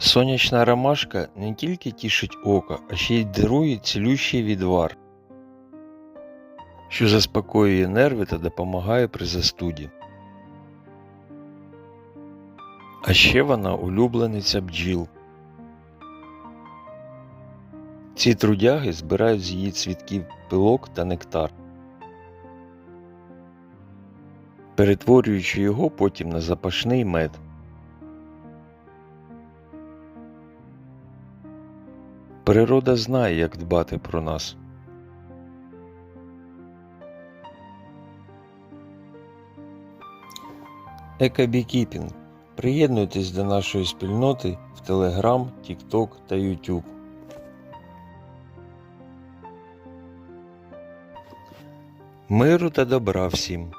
Сонячна ромашка не тільки тішить око, а ще й дарує цілющий відвар, що заспокоює нерви та допомагає при застуді. А ще вона улюблениця бджіл. Ці трудяги збирають з її цвітків пилок та нектар, перетворюючи його потім на запашний мед. Природа знає, як дбати про нас. Екобікіпінг. Приєднуйтесь до нашої спільноти в Telegram, TikTok та YouTube. Миру та добра всім!